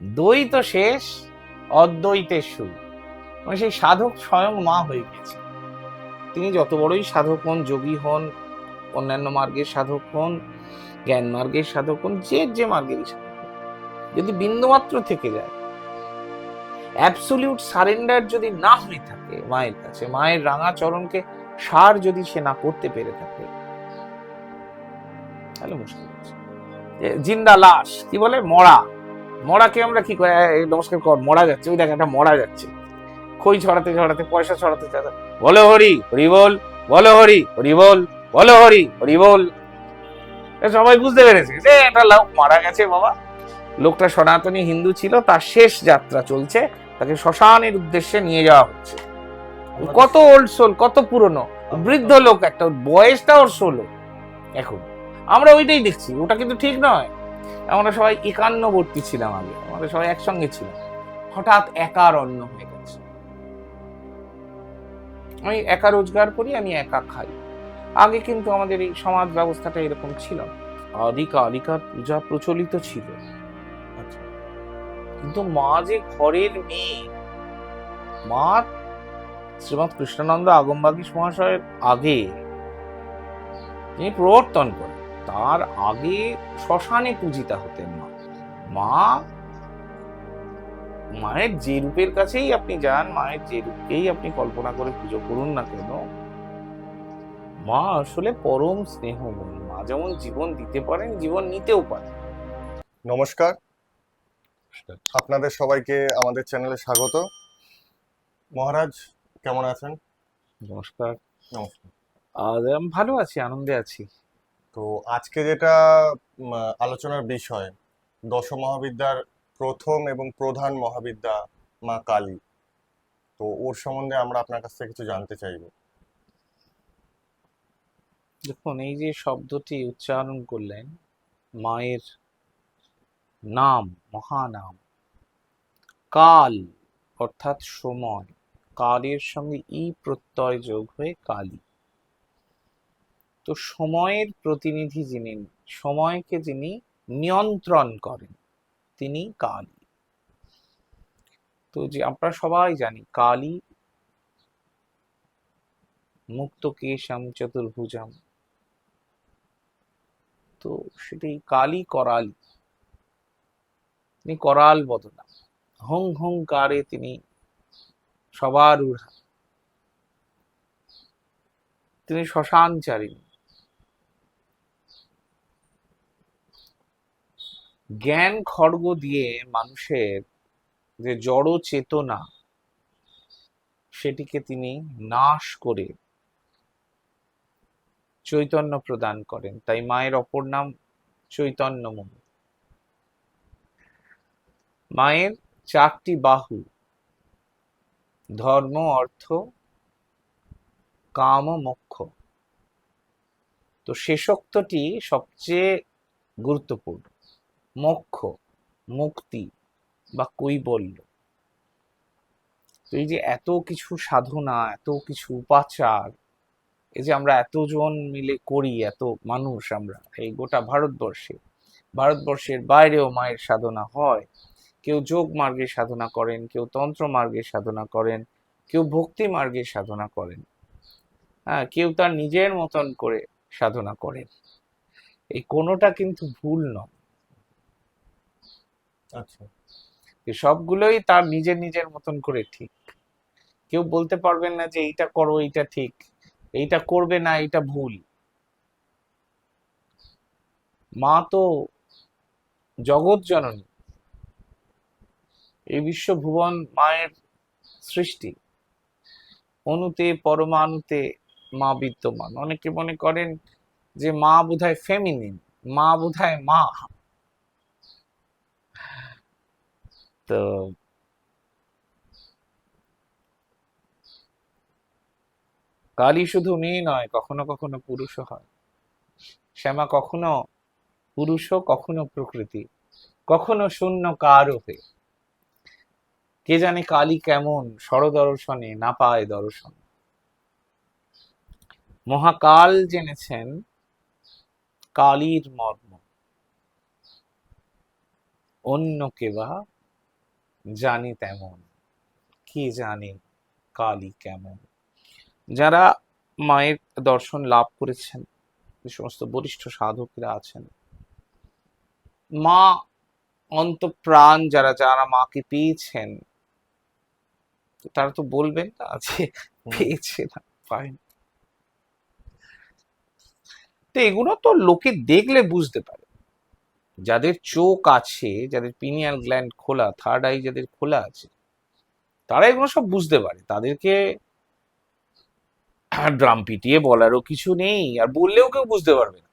দ্বৈত শেষ, অদ্বৈতের সুর। মানে সেই সাধক স্বয়ং মা হয়ে গেছে। তিনি যত বড়ই সাধক হন, যোগী হন, অন্যান্য মার্গের সাধক হন, জ্ঞান মার্গের সাধক হন, যে যে মার্গেরই সাধক যদি বিন্দুমাত্র থেকে যায় অ্যাবসলিউট সারেন্ডার যদি না হয়ে থাকে মায়ের কাছে, মায়ের রাঙা চরণকে সার যদি সে না করতে পেরে থাকে, তাহলে মুশকিল জিন্দা লাশ, কি বলে? মরা। মরাকে আমরা কি করে? নমস্কার কর, মরা যাচ্ছে। ওই দেখ, একটা মরা যাচ্ছে। খই ছড়াতে ছড়াতে, পয়সা ছড়াতে ছড়াতে। বলো হরি হরি বল, বলো হরি হরি বল, বলো হরি হরি বল। সবাই বুঝতে পেরেছে। যে এটা লোক মারা গেছে, বাবা। লোকটা সনাতনী হিন্দু ছিল, তার শেষ যাত্রা চলছে। তাকে শ্মশানের উদ্দেশ্যে নিয়ে যাওয়া হচ্ছে। কত ওল্ড সোল কত পুরনো। বৃদ্ধ লোক একটা বয়সটা ওর ষোলো। এখন, আমরা ওইটাই দেখছি। ওটা কিন্তু ঠিক নয়। আমরা সবাই একান্নবর্তী ছিলাম আগে, আমরা সবাই একসঙ্গে ছিলাম। হঠাৎ একা অন্য হয়ে গেছে। আমি একা রোজগার করি, আমি একা খাই। আগে কিন্তু আমাদের এই সমাজ ব্যবস্থাটা এরকম ছিল। না। আদিকালিকার পূজা প্রচলিত ছিল। আচ্ছা। কিন্তু মা যে ঘরের মেয়ে, মা শ্রীমৎ কৃষ্ণানন্দ আগমবাগী মহাশয়ের আগে তিনি প্রবর্তন করেন। তার আগে শ্মশানে পূজিতা হতেন মা। মা মায়ের যে রূপের কাছেই আপনি যান মায়ের যে রূপকেই আপনি কল্পনা করে পুজো করুন না কেন মা আসলে পরম স্নেহময়ী। মা যেমন জীবন দিতে পারেন জীবন নিতেও পারেন। নমস্কার। আপনাদের সবাইকে আমাদের চ্যানেলে স্বাগত। মহারাজ কেমন আছেন? নমস্কার। নমস্কার। ভালো আছি আনন্দে আছি। তো আজকে যেটা আলোচনার বিষয় দশ মহাবিদ্যার প্রথম এবং প্রধান মহাবিদ্যা মা কালী। তো ওর সম্বন্ধে আমরা আপনার কাছ থেকে কিছু জানতে চাইব। দেখুন, এই যে শব্দটি উচ্চারণ করলেন, মায়ের নাম মহানাম কাল অর্থাৎ সময়, কালের সঙ্গে ই প্রত্যয় যোগ হয়ে কালী। তো সময়ের প্রতিনিধি যিনি, সময়কে যিনি নিয়ন্ত্রণ করেন, তিনি কালী। তো যে আমরা সবাই জানি, কালী মুক্ত কেশম চতুর্ভুজম। তো সেটাই কালী করালি, তিনি করাল বদনা। হং হংকারে তিনি সবার উড়া। তিনি শ্মশানচারিণী। জ্ঞান খড়গ দিয়ে মানুষের যে জড় চেতনা, সেটিকে তিনি নাশ করে চৈতন্য প্রদান করেন। তাই মায়ের অপর নাম চৈতন্যময়ী মায়ের চারটি বাহু, ধর্ম, অর্থ, কাম, মোক্ষ। তো শেষোক্তটি সবচেয়ে গুরুত্বপূর্ণ। মোক্ষ, মুক্তি বা কৈবল্য। তো এই যে এত কিছু সাধনা, এত কিছু উপাচার, এই যে আমরা এতজন মিলে করি, এত মানুষ আমরা, এই গোটা ভারতবর্ষে, ভারতবর্ষের বাইরেও মায়ের সাধনা হয়। কেউ যোগ মার্গে সাধনা করেন, কেউ তন্ত্র মার্গে সাধনা করেন, কেউ ভক্তি মার্গে সাধনা করেন। হ্যাঁ কেউ তার নিজের মতন করে সাধনা করেন। এই কোনোটা কিন্তু ভুল নয়। আচ্ছা। সবগুলোই তার নিজের নিজের মতন করে ঠিক। কেউ বলতে পারবেন না যে এইটা করো, এইটা ঠিক। এইটা করবে না, এইটা ভুল। মা তো জগৎ জননী। এই বিশ্ব ভুবন মায়ের সৃষ্টি। অনুতে, পরমাণুতে মা বিদ্যমান। অনেকে মনে করেন যে মা বোধহয় ফেমিনিন মা বোধহয় মা। তো কালী শুধু মেয়ে নয়, কখনো কখনো পুরুষও হয়। শ্যামা কখনো পুরুষও, কখনো প্রকৃতি, কখনো শূন্য কারও হয়ে। কে জানে কালী কেমন সরদর্শনে না পায় দর্শন। মহাকাল জেনেছেন কালীর মর্ম। অন্য কেবা জানি তেমন। কি জানি কালী কেমন। যারা মায়ের দর্শন লাভ করেছেন যে সমস্ত বরিষ্ঠ সাধকেরা আছেন মা অন্তপ্রাণ যারা যারা মাকে পেয়েছেন তারা তো বলবেন না যে পেয়েছে না পায়নি। তো এগুলো তো লোকে দেখলে বুঝতে পারে। যাদের চোখ আছে, যাদের পিনিয়াল গ্ল্যান্ড খোলা থার্ড আই যাদের খোলা আছে তারা এগুলো সব বুঝতে পারে। তাদেরকে ড্রাম পিটিয়ে বলারও কিছু নেই, আর বললেও কেউ বুঝতে পারবে না।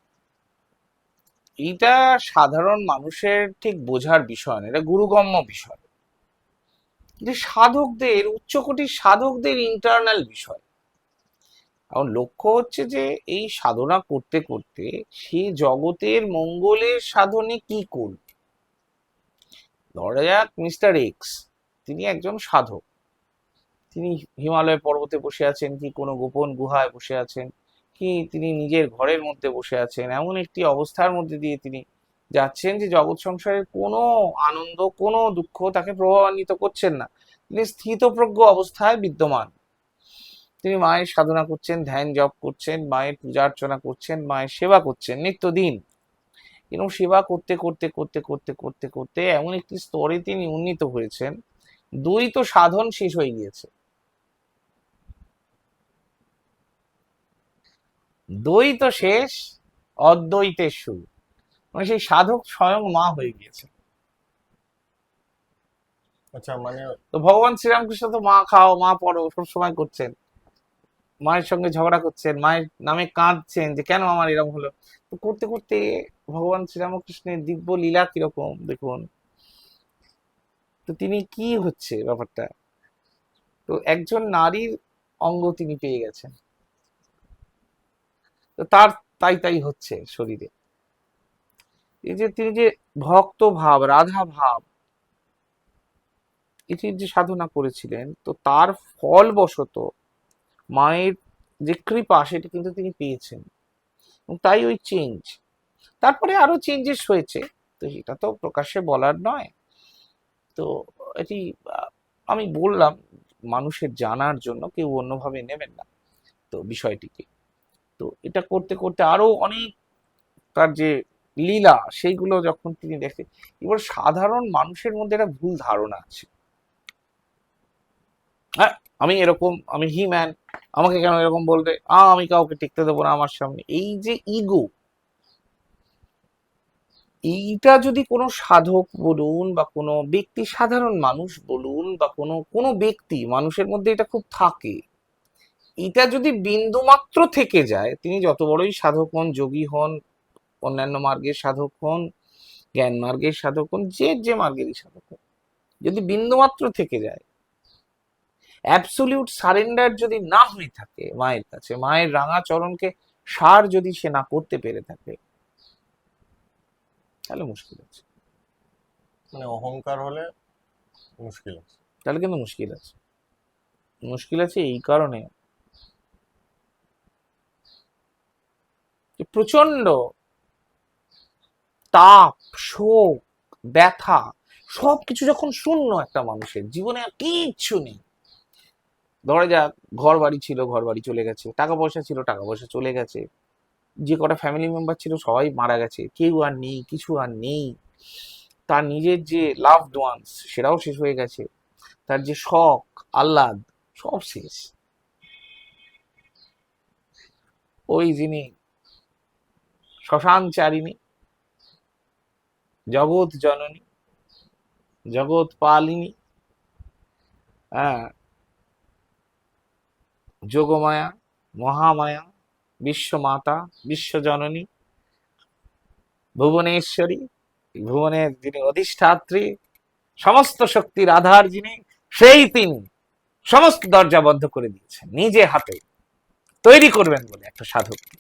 এইটা সাধারণ মানুষের ঠিক বোঝার বিষয় না, এটা গুরুগম্য বিষয়। যে সাধকদের, উচ্চকোটির সাধকদের ইন্টারনাল বিষয়। এখন লক্ষ্য হচ্ছে যে, এই সাধনা করতে করতে সে জগতের মঙ্গলের সাধনে কি করবে? ধরা যাক মিস্টার এক্স, তিনি একজন সাধক। তিনি হিমালয় পর্বতে বসে আছেন কি কোনো গোপন গুহায় বসে আছেন? কি তিনি নিজের ঘরের মধ্যে বসে আছেন? এমন একটি অবস্থার মধ্যে দিয়ে তিনি যাচ্ছেন যে, জগৎ সংসারের কোনো আনন্দ, কোনো দুঃখ তাকে প্রভাবান্বিত করছেন না। তিনি স্থিতপ্রজ্ঞ অবস্থায় বিদ্যমান। তিনি মায়ের সাধনা করছেন ধ্যান জপ করছেন মায়ের পূজা অর্চনা করছেন মায়ের সেবা করছেন নিত্যদিন এরকম সেবা করতে করতে করতে করতে করতে করতে এমন একটি স্তরে তিনি উন্নীত হয়েছেন দ্বৈত সাধন শেষ হয়ে গিয়েছে। দ্বৈত শেষ অদ্বৈতের শুরু। মানে সেই সাধক স্বয়ং মা হয়ে গিয়েছে আচ্ছা মানে তো ভগবান শ্রীরামকৃষ্ণ তো মা খাও মা পড়ো সব সময় করছেন। মায়ের সঙ্গে ঝগড়া করছেন, মায়ের নামে কাঁদছেন যে কেন আমার এরকম হলো? তো করতে করতে ভগবান শ্রীরামকৃষ্ণের দিব্য লীলা কীরকম দেখুন? তো তিনি কি হচ্ছে ব্যাপারটা? তো একজন নারীর অঙ্গ তিনি পেয়ে গেছেন। তো তার তাই তাই হচ্ছে শরীরে। এই যে তিনি যে ভক্ত ভাব, রাধা ভাব, এটির যে সাধনা করেছিলেন, তো তার ফল ফলবশত মায়ের যে কৃপা, সেটি কিন্তু তিনি পেয়েছেন। তাই ওই চেঞ্জ তারপরে আরও চেঞ্জেস হয়েছে। তো সেটা তো প্রকাশ্যে বলার নয়। তো এটি আমি বললাম, মানুষের জানার জন্য কেউ অন্যভাবে নেবেন না, তো বিষয়টিকে। তো এটা করতে করতে আরও অনেক তার যে লীলা, সেইগুলো যখন তিনি দেখে, এবার সাধারণ মানুষের মধ্যে একটা ভুল ধারণা আছে। হ্যাঁ আমি এরকম, আমি হি ম্যান আমাকে কেন এরকম বলবে? আমি কাউকে টিকতে দেবো না আমার সামনে। এই যে ইগো এইটা যদি কোনো সাধক বলুন বা কোনো ব্যক্তি, সাধারণ মানুষ বলুন বা কোনো কোনো ব্যক্তি, মানুষের মধ্যে এটা খুব থাকে। এটা যদি বিন্দু মাত্র থেকে যায়, তিনি যত বড়ই সাধক হন, যোগী হন, অন্যান্য মার্গের সাধক হন, জ্ঞান মার্গের সাধক হন, যে যে মার্গেরই সাধক হন যদি বিন্দু মাত্র থেকে যায় অ্যাবসলিউট সারেন্ডার যদি না হয়ে থাকে মায়ের কাছে মায়ের রাঙা চরণকে সার যদি সে না করতে পেরে থাকে তাহলে মুশকিল আছে। মানে অহংকার হলে মুশকিল আছে। তাহলে কিন্তু মুশকিল আছে। মুশকিল আছে এই কারণে প্রচণ্ড তাপ শোক ব্যথা সবকিছু যখন শূন্য একটা মানুষের জীবনে আর কিচ্ছু নেই। ধরা যাক ঘর বাড়ি ছিল ঘর বাড়ি চলে গেছে টাকা পয়সা ছিল টাকা পয়সা চলে গেছে। যে কটা ফ্যামিলি মেম্বার ছিল সবাই মারা গেছে। কেউ আর নেই, কিছু আর নেই। তার নিজের যে লাভ ওয়ান্স সেটাও শেষ হয়ে গেছে। তার যে শখ, আহ্লাদ, সব শেষ। ওই যিনি শ্মশানচারিণী জগৎ জননী, জগৎ পালিনী হ্যাঁ যোগমায়া, মহামায়া, বিশ্বমাতা, বিশ্বজননী, ভুবনেশ্বরী, ভুবনের যিনি অধিষ্ঠাত্রী, সমস্ত শক্তির আধার যিনি, সেই তিনি সমস্ত দরজা বন্ধ করে দিয়েছেন, নিজে হাতে তৈরি করবেন বলে একটা সাধক।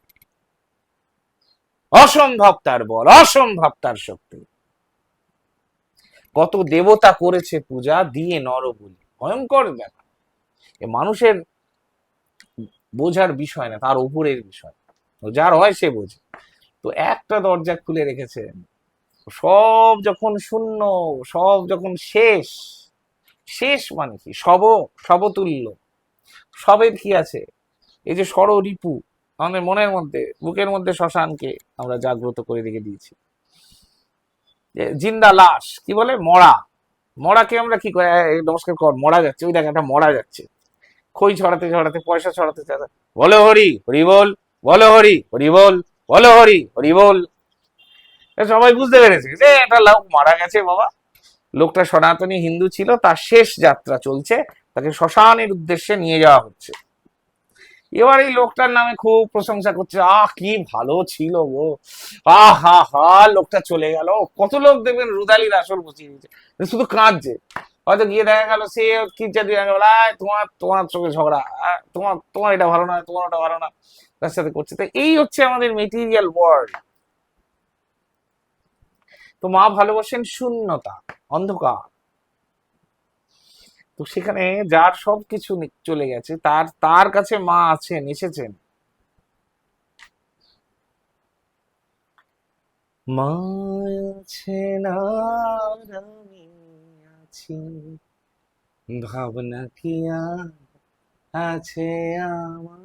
অসম্ভব তার বল, অসম্ভব তার শক্তি। কত দেবতা করেছে পূজা, দিয়ে নর বলি ভয়ঙ্কর ব্যাপার। মানুষের বোঝার বিষয় না, তার উপরের বিষয়। যার হয় সে বোঝে। তো একটা দরজা খুলে রেখেছেন সব যখন শূন্য, সব যখন শেষ শেষ মানে কি? সব সবতুল্য সবের কি আছে? এই যে ষড় রিপু, আমাদের মনের মধ্যে, বুকের মধ্যে শ্মশানকে আমরা জাগ্রত করে রেখে দিয়েছি। জিন্দা লাশ, কি বলে? মরা। মরাকে আমরা কি করে? নমস্কার কর, মরা যাচ্ছে। ওই দেখ, একটা মরা যাচ্ছে। খই ছড়াতে ছড়াতে, পয়সা ছড়াতে ছড়াতে বলো হরি হরি বল, বলো হরি হরি বল, বলো হরি হরি বল। সবাই বুঝতে পেরেছে। যে এটা লোক মারা গেছে বাবা। লোকটা সনাতনী হিন্দু ছিল, তার শেষ যাত্রা চলছে, তাকে শ্মশানের উদ্দেশ্যে নিয়ে যাওয়া হচ্ছে। এবার এই লোকটার নামে খুব প্রশংসা করছে, আহ, কি ভালো ছিল গো। আহ, হা হা, লোকটা চলে গেল। কত লোক দেখবেন রুদালির আসল বসিয়ে দিয়েছে। শুধু কাঁদছে। হয়তো গিয়ে দেখা গেল, সে কিনচা দিয়ে গেল তোমার তোমার চোখে ঝগড়া তোমার তোমার এটা ভালো না, তোমার ওটা ভালো না, তার সাথে করছে। তো এই হচ্ছে আমাদের মেটেরিয়াল ওয়ার্ল্ড তো মা ভালোবাসেন শূন্যতা, অন্ধকার। তো সেখানে যার সব কিছু চলে গেছে, তার তার কাছে মা আছেন, এসেছেন। মা আছেন আর আমি আছি। ভাবনা কি আছে আমার?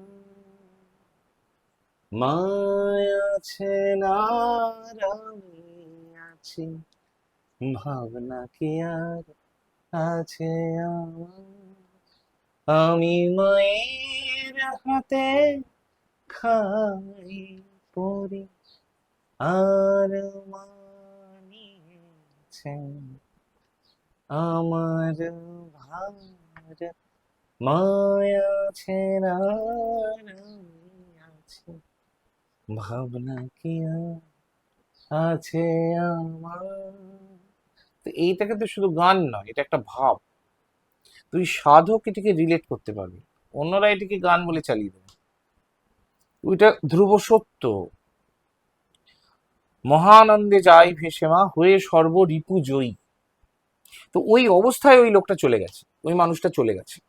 মা আছেন আর আমি আছি। ভাবনা কি আর আছে আমি মায়ের হাতে খাই পড়ি আর মানিয়েছেন আমার ভার মায়া আছি ভাবনা কি আছে আমার? তো শুধু গান নয়, এটা একটা ভাব। তুই সাধক এটিকে রিলেট করতে পারবি। অন্যরা এটিকে গান বলে চালিয়ে দেবে। ওইটা ধ্রুব সত্য। মহানন্দে যাই ভেসে মা, হয়ে সর্ব রিপু জয়ী। তো ওই অবস্থায় ওই লোকটা চলে গেছে ওই মানুষটা চলে গেছে।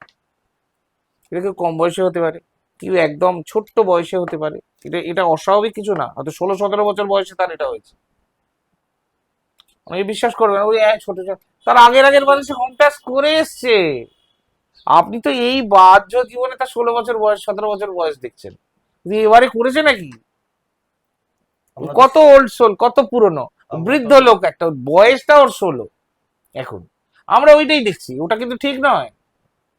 এটা কেউ কম বয়সে হতে পারে কেউ একদম ছোট্ট বয়সে হতে পারে এটা এটা অস্বাভাবিক কিছু না হয়তো ষোলো সতেরো বছর বয়সে তার এটা হয়েছে। অনেকে বিশ্বাস করবে না ওই ছোট ছোট- তার আগের আগের বয়সে হোম টাচ করে এসছে। আপনি তো এই বাহ্য জীবনে তার ষোলো বছর বয়স সতেরো বছর বয়স দেখছেন। এবারে করেছে নাকি? কত ওল্ড সোল কত পুরনো বৃদ্ধ লোক একটা বয়সটা ওর ষোলো। এখন। আমরা ওইটাই দেখছি ওটা কিন্তু ঠিক নয়।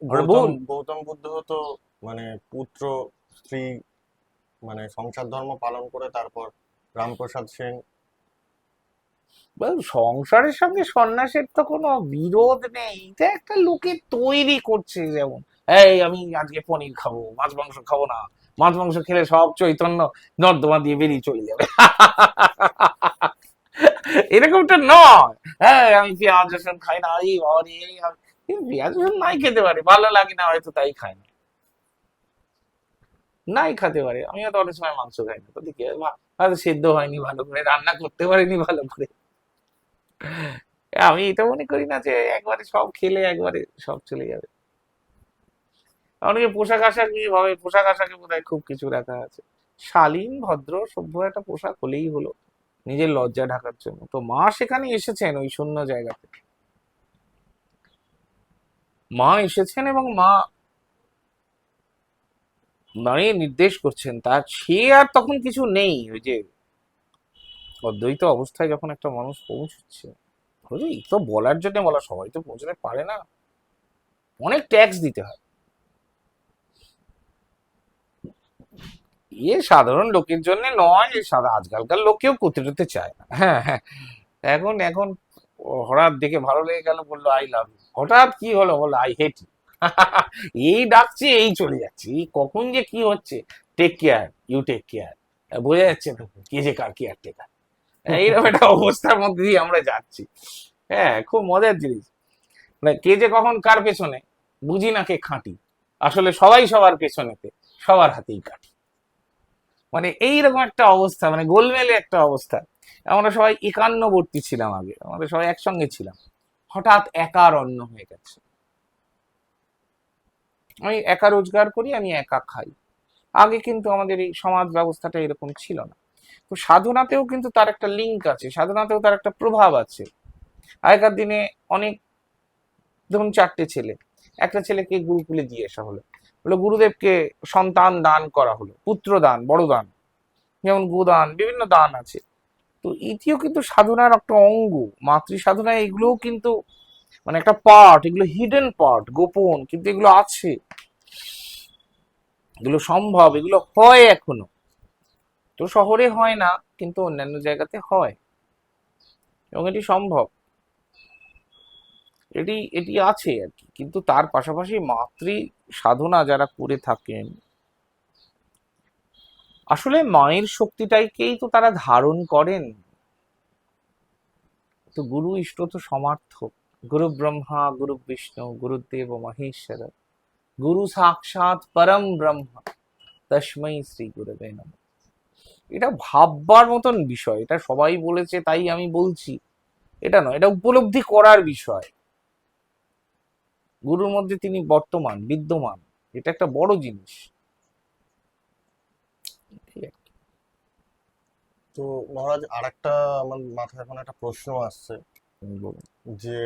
গৌতম গৌতম বুদ্ধ তো মানে পুত্র স্ত্রী মানে সংসার ধর্ম পালন করে তারপর রামপ্রসাদ সেন। সংসারের সঙ্গে সন্ন্যাসের তো কোনো বিরোধ নেই। এটা একটা লোকে তৈরি করছে যেমন। এই আমি আজকে পনির খাব মাছ মাংস খাব না। মাছ মাংস খেলে সব চৈতন্য নর্দমা দিয়ে বেরিয়ে চলে যাবে। এরকমটা নয়। হ্যাঁ আমি পেঁয়াজ রসুন খাই না? এই বাবা এই পেঁয়াজ রসুন নাই খেতে পারি। ভালো লাগে না, হয়তো তাই খাই না। নাই খেতে পারে। আমি হয়তো অনেক সময় মাংস খাই না। তো হয়তো সেদ্ধ হয়নি ভালো করে, রান্না করতে পারিনি ভালো করে। আমি এটা মনে করি না যে একবারে সব খেলে একবারে সব চলে যাবে। অনেকে পোশাক আশাক নিয়ে ভাবে, পোশাক আশাকে বোধহয় খুব কিছু রাখা আছে। শালীন, ভদ্র, সভ্য একটা পোশাক হলেই হলো। নিজের লজ্জা ঢাকার জন্য। তো মা সেখানে এসেছেন ওই শূন্য জায়গাতে। মা এসেছেন এবং মা দাঁড়িয়ে নির্দেশ করছেন তার সে আর তখন কিছু নেই। ওই যে অদ্বৈত অবস্থায় যখন একটা মানুষ পৌঁছচ্ছে তো বলার জন্য বলা, সবাই তো পৌঁছতে পারে না। অনেক ট্যাক্স দিতে হয়। ইয়ে সাধারণ লোকের জন্য নয় এ আজকালকার লোক কেউ করতে চায় না। হ্যাঁ হ্যাঁ। এখন এখন হঠাৎ দেখে ভালো লেগে গেল, বলল, আই লাভ হঠাৎ কি হলো? বলল, আই হেট এই ডাকছে, এই চলে যাচ্ছে। কখন যে কি হচ্ছে? Take care you take care বোঝা যাচ্ছে না কে যে কার কেয়ার টেকার এইরকম একটা অবস্থার মধ্যে দিয়ে আমরা যাচ্ছি। হ্যাঁ খুব মজার জিনিস। মানে কে যে কখন কার পেছনে, বুঝি না কে খাঁটি। আসলে সবাই সবার পেছনেতে, সবার হাতেই কাটি মানে এইরকম একটা অবস্থা মানে গোলমেলে একটা অবস্থা। আমরা সবাই একান্নবর্তী ছিলাম আগে আমাদের সবাই একসঙ্গে ছিলাম। হঠাৎ একার অন্য হয়ে গেছে। আমি একা রোজগার করি, আমি একা খাই। আগে কিন্তু আমাদের এই সমাজ ব্যবস্থাটা এরকম ছিল না। তো সাধনাতেও কিন্তু তার একটা লিঙ্ক আছে, সাধনাতেও তার একটা প্রভাব আছে। আগেকার দিনে অনেক, ধরুন চারটে ছেলে, একটা ছেলেকে গুরুকুলে দিয়ে আসা হলো। বলে গুরুদেবকে সন্তান দান করা হলো, পুত্র দান, বড় দান, যেমন গোদান বিভিন্ন দান আছে। তো এটিও কিন্তু সাধনার একটা অঙ্গ, মাতৃ সাধনা, এগুলোও কিন্তু মানে একটা পার্ট এগুলো হিডেন পার্ট গোপন, কিন্তু এগুলো আছে। এগুলো সম্ভব, এগুলো হয় এখনও। তো শহরে হয় না, কিন্তু অন্যান্য জায়গাতে হয়। এবং এটি সম্ভব। এটি এটি আছে আর কি, কিন্তু তার পাশাপাশি মাতৃ সাধনা যারা করে থাকেন, আসলে মায়ের শক্তিটাকেই তো তারা ধারণ করেন। তো গুরু ইষ্ট তো সমার্থক। গুরু ব্রহ্মা, গুরু বিষ্ণু গুরুদেব মহেশ্বর, গুরু সাক্ষাৎ পরম ব্রহ্ম, তস্মৈ শ্রী গুরুবে নমঃ। এটা ভাববার মতন বিষয়। এটা সবাই বলেছে, তাই আমি বলছি। এটা নয়, এটা উপলব্ধি করার বিষয়। গুরুর মধ্যে তিনি বর্তমান বিদ্যমান। এটা একটা বড় জিনিস। তো মহারাজ আরেকটা আমার মাথায় এখন একটা প্রশ্ন আসছে। যে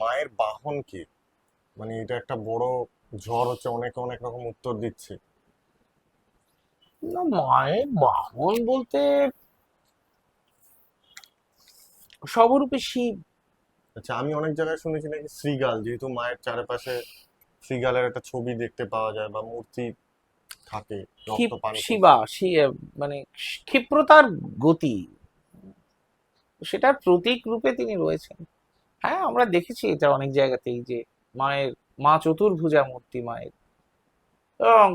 মায়ের বাহন কি? মানে এটা একটা বড় ঝড় হচ্ছে অনেকে অনেক রকম উত্তর দিচ্ছে। না মায়ের বাহন বলতে সবরূপে শিব। আচ্ছা আমি অনেক জায়গায় শুনেছি নাকি শ্রীগাল যেহেতু মায়ের চারপাশে শ্রীগালের একটা ছবি দেখতে পাওয়া যায় বা মূর্তি থাকে। শিবা মানে ক্ষিপ্রতার গতি সেটার প্রতীক রূপে তিনি রয়েছেন হ্যাঁ আমরা দেখেছি এটা অনেক জায়গাতেই যে মায়ের মা চতুর্ভুজা মূর্তি মায়ের এবং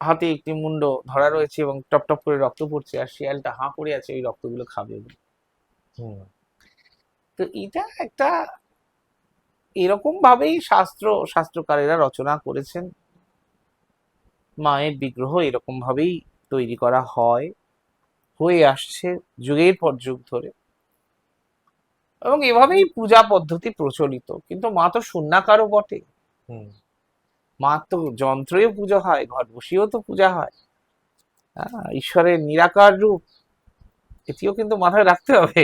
হাতে একটি মুন্ড ধরা রয়েছে এবং টপ টপ করে রক্ত পড়ছে আর শিয়ালটা হাঁ করে আছে ওই রক্তগুলো খাবে। হুম তো এটা একটা এরকম ভাবেই শাস্ত্র শাস্ত্রকারেরা রচনা করেছেন। মায়ের বিগ্রহ এরকম ভাবেই তৈরি করা হয় হয়ে আসছে যুগের পর যুগ ধরে। এবং এভাবেই পূজা পদ্ধতি প্রচলিত কিন্তু মা তো শূন্যাকারও বটে। মা তো যন্ত্রেও পুজো হয় ঘর বসিয়েও তো পূজা হয়। হ্যাঁ, ঈশ্বরের নিরাকার রূপ এটিও কিন্তু মাথায় রাখতে হবে।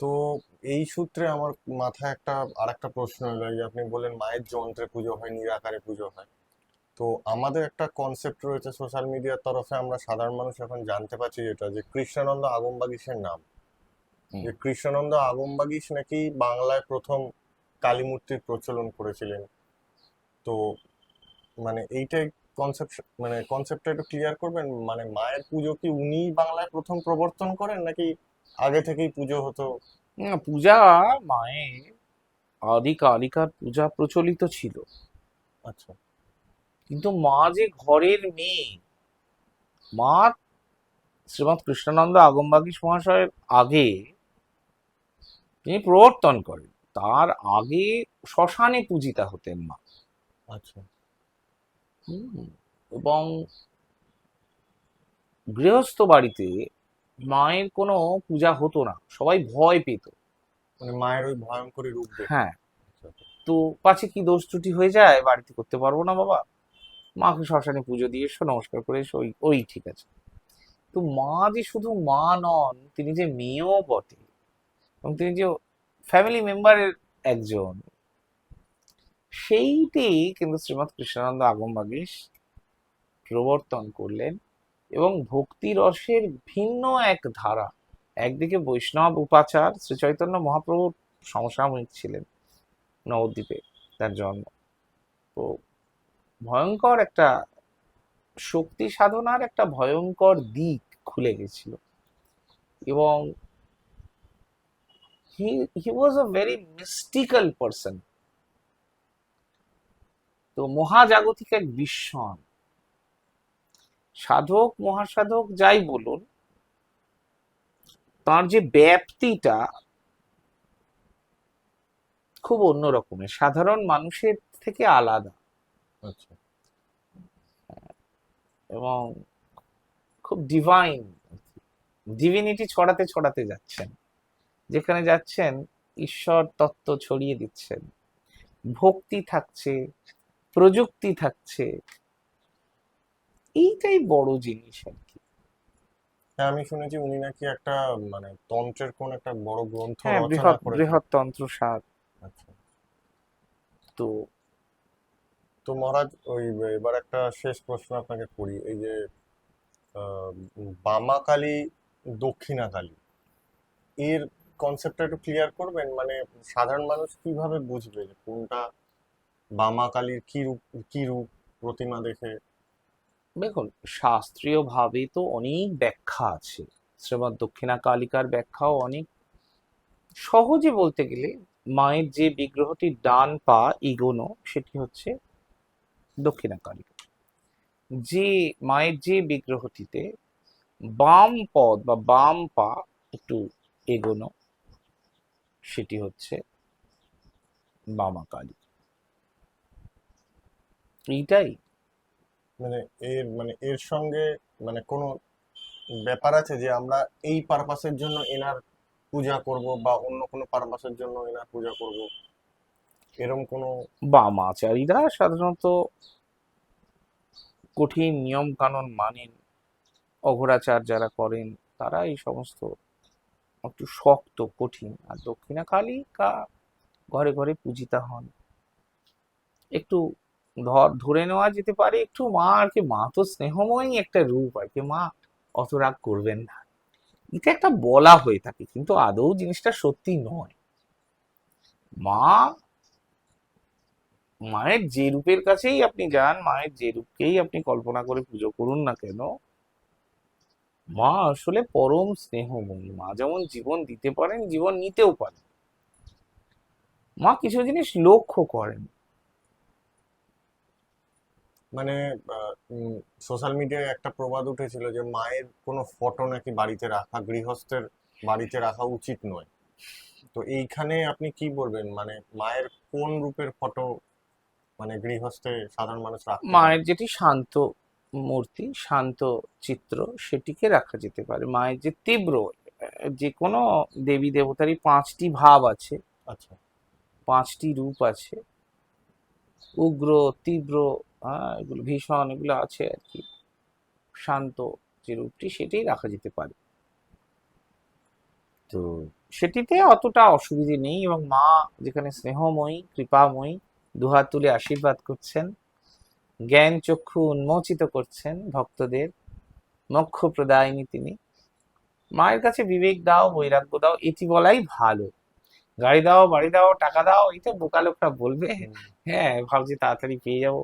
তো এই সূত্রে আমার মাথায় একটা আরেকটা প্রশ্ন এলো যে আপনি বললেন মায়ের যন্ত্রে পুজো হয় নিরাকারে পুজো হয়। তো আমাদের একটা কনসেপ্ট রয়েছে সোশ্যাল মিডিয়ার তরফে আমরা সাধারণ মানুষ এখন জানতে পারছি যেটা যে কৃষ্ণানন্দ আগমবাগীশের নাম। যে কৃষ্ণানন্দ আগমবাগীশ নাকি বাংলায় প্রথম কালী মূর্তির প্রচলন করেছিলেন। তো মানে এইটাই কনসেপ্ট মানে কনসেপ্টটা একটু ক্লিয়ার করবেন? মানে মায়ের পুজো কি উনিই বাংলায় প্রথম প্রবর্তন করেন নাকি আগে থেকেই পুজো হতো। পূজা মায়ের আদিকালিকার পূজা প্রচলিত ছিল। আচ্ছা। কিন্তু মা যে ঘরের মেয়ে মা শ্রীমৎ কৃষ্ণানন্দ আগমবাগীশ মহাশয়ের আগে তিনি প্রবর্তন করেন। তার আগে শ্মশানে পূজিতা হতেন মা। আচ্ছা। এবং গৃহস্থ বাড়িতে মায়ের কোনো পূজা হতো না। সবাই ভয় পেত। মানে মায়ের ওই ভয়ঙ্করী রূপ হ্যাঁ। আচ্ছা, আচ্ছা। তো পাছে কি দোষ ত্রুটি হয়ে যায়? বাড়িতে করতে পারব না বাবা। মাকে শ্মশানে পুজো দিয়ে এসো নমস্কার করে এসো ওই ওই ঠিক আছে। তো মা যে শুধু মা নন তিনি যে মেয়েও বটে। এবং তিনি যে ফ্যামিলি মেম্বারের একজন। সেইটি কিন্তু শ্রীমৎ কৃষ্ণানন্দ আগমবাগীশ প্রবর্তন করলেন। এবং ভক্তি রসের ভিন্ন এক ধারা। একদিকে বৈষ্ণব উপাচার, শ্রী চৈতন্য মহাপ্রভুর সমসাময়িক ছিলেন নবদ্বীপে তার জন্ম। তো ভয়ঙ্কর একটা শক্তি সাধনার একটা ভয়ঙ্কর দিক খুলে গেছিল। এবং he he was a very mystical person. তো মহাজাগতিক এক বিস্ময় সাধক মহাসাধক যাই বলুন তার যে ব্যাপ্তিটা খুব অন্য রকমের। সাধারণ মানুষের থেকে আলাদা। আচ্ছা। এবং খুব ডিভাইন ডিভিনিটি ছড়াতে ছড়াতে যাচ্ছেন। যেখানে যাচ্ছেন ঈশ্বর তত্ত্ব ছড়িয়ে দিচ্ছেন। ভক্তি থাকছে প্রযুক্তি থাকছে এইটাই বড় জিনিস আর কি। হ্যাঁ আমি শুনেছি উনি নাকি একটা মানে তন্ত্রের কোন একটা বড় গ্রন্থ হ্যাঁ রচনা বৃহৎ করেছেন। বৃহৎ তন্ত্র সার। আচ্ছা। তো তো মহারাজ ওই এবার একটা শেষ প্রশ্ন আপনাকে করি এই যে আহ, বামা কালী দক্ষিণা কালী এর কনসেপ্টটা একটু ক্লিয়ার করবেন? মানে সাধারণ মানুষ কীভাবে বুঝবে যে কোনটা বামা কালীর কি রূপ কি রূপ প্রতিমা দেখে দেখুন শাস্ত্রীয় ভাবে তো অনেক ব্যাখ্যা আছে। শ্রীমৎ দক্ষিণা কালিকার ব্যাখ্যাও অনেক। সহজে বলতে গেলে মায়ের যে বিগ্রহটি ডান পা এগোনো, সেটি হচ্ছে দক্ষিণা কালিকা। যে মায়ের যে বিগ্রহটিতে বাম পদ বা বাম পা একটু এগোনো, সেটি হচ্ছে বামা কালী। এইটাই মানে এর মানে এর সঙ্গে মানে কোনো ব্যাপার আছে যে আমরা এই পারপাসের জন্য এনার পূজা করব বা অন্য কোনো পারপাসের জন্য এনার পূজা করব? এরকম কোনো বামাচারীরা সাধারণত কঠিন নিয়ম কানুন মানেন অঘোরাচার যারা করেন, তারা এই সমস্ত একটু শক্ত, কঠিন। আর দক্ষিণা কালী কা ঘরে ঘরে পূজিতা হন। একটু ধর, ধরে নেওয়া যেতে পারে একটু মা আর কি, মা তো স্নেহময়ী একটা রূপ আর কি, মা অত রাগ করবেন না। এটা একটা বলা হয়ে থাকে, কিন্তু আদৌ জিনিসটা সত্যি নয়। মা, মায়ের যে রূপের কাছেই আপনি যান, মায়ের যে রূপকেই আপনি কল্পনা করে পুজো করুন না কেন, মা আসলে পরম স্নেহময়ী। মা যেমন জীবন দিতে পারেন, জীবন নিতেও পারেন। মা কিছু জিনিস লক্ষ্য করেন। মানে সোশ্যাল মিডিয়ায় একটা প্রবাদ উঠেছিল যে মায়ের কোনো ফটো নাকি বাড়িতে রাখা গৃহস্থের বাড়িতে রাখা উচিত নয়। তো এইখানে আপনি কি বলবেন? মানে মায়ের কোন রূপের ফটো মানে গৃহস্থে সাধারণ মানুষ পারে? মায়ের যেটি শান্ত মূর্তি শান্ত চিত্র সেটিকে রাখা যেতে পারে। মায়ের যে তীব্র যে কোনো দেবী দেবতারই পাঁচটি ভাব আছে। আচ্ছা। পাঁচটি রূপ আছে। উগ্র তীব্র এগুলো ভীষণ এগুলো আছে আর কি। শান্ত যে রূপটি সেটাই রাখা যেতে পারে। তো সেটিতে অতটা অসুবিধে নেই এবং মা যেখানে স্নেহময়ী কৃপাময়ী দুহাত তুলে আশীর্বাদ করছেন জ্ঞান চক্ষু উন্মোচিত করছেন ভক্তদের মোক্ষ প্রদায়িনী তিনি। মায়ের কাছে বিবেক দাও বৈরাগ্য দাও এটি বলাই ভালো। গাড়ি দাও বাড়ি দাও টাকা দাও এই তো বোকা লোকরা বলবে হ্যাঁ ভাবছি তাড়াতাড়ি পেয়ে যাব।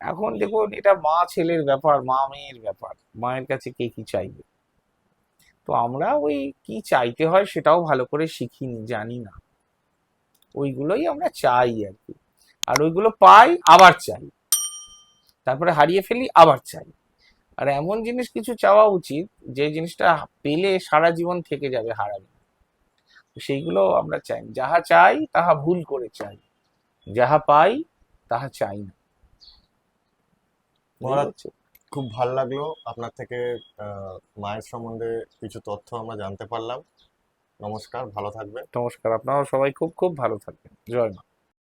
এখন দেখুন, এটা মা ছেলের ব্যাপার, মা মেয়ের ব্যাপার। মায়ের কাছে কে কি চাইবে? তো আমরা ওই কি চাইতে হয় সেটাও ভালো করে শিখিনি, জানি না। ওইগুলোই আমরা চাই আর কি। আর ওইগুলো পাই, আবার চাই। তারপরে হারিয়ে ফেলি, আবার চাই। আর এমন জিনিস কিছু চাওয়া উচিত, যে জিনিসটা পেলে সারা জীবন থেকে যাবে হারাবে। সেইগুলো আমরা চাই। যাহা চাই, তাহা ভুল করে চাই। যাহা পাই, তাহা চাই না। খুব ভালো লাগল আপনার থেকে মায়ের সম্বন্ধে কিছু তথ্য আমরা জানতে পারলাম। নমস্কার ভালো থাকবে নমস্কার আপনারা সবাই খুব খুব ভালো থাকবেন। জয় মা।